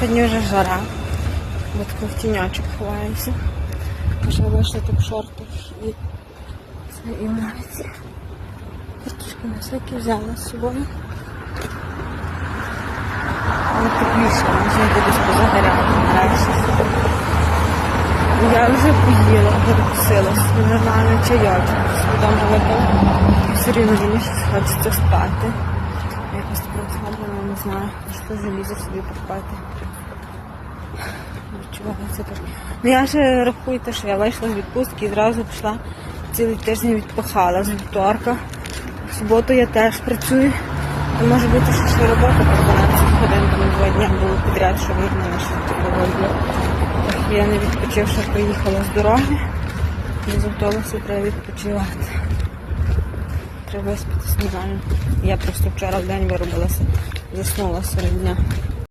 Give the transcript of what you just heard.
Сьогодні вже жара. Бо тако в тіньочок ховаюся. Вже вийшла тут в шортах і це і майці. Картошку на всякі взяла з собою. Але тепліше, можна кудись позагоряти нарешті. Я вже поїла, перекусилась. Нормально чайочок. Потім вже випила. Все рівно мені хочеться спати. Якось розслаблено, не знаю. Що залізу собі поспати. Відчувається так. Ну я ще рахуйте, що я вийшла з відпустки і зразу пішла цілий тиждень відпахала з вівторка. В суботу я теж працюю. То може бути, що ще робота по 12 годин, тому два дня було підряд, що вірно, що було. Я не відпочивши, приїхала з дороги. Без автобусу треба відпочивати. Треба спитись, не знаю. Я просто вчора в день виробилася, заснула серед дня.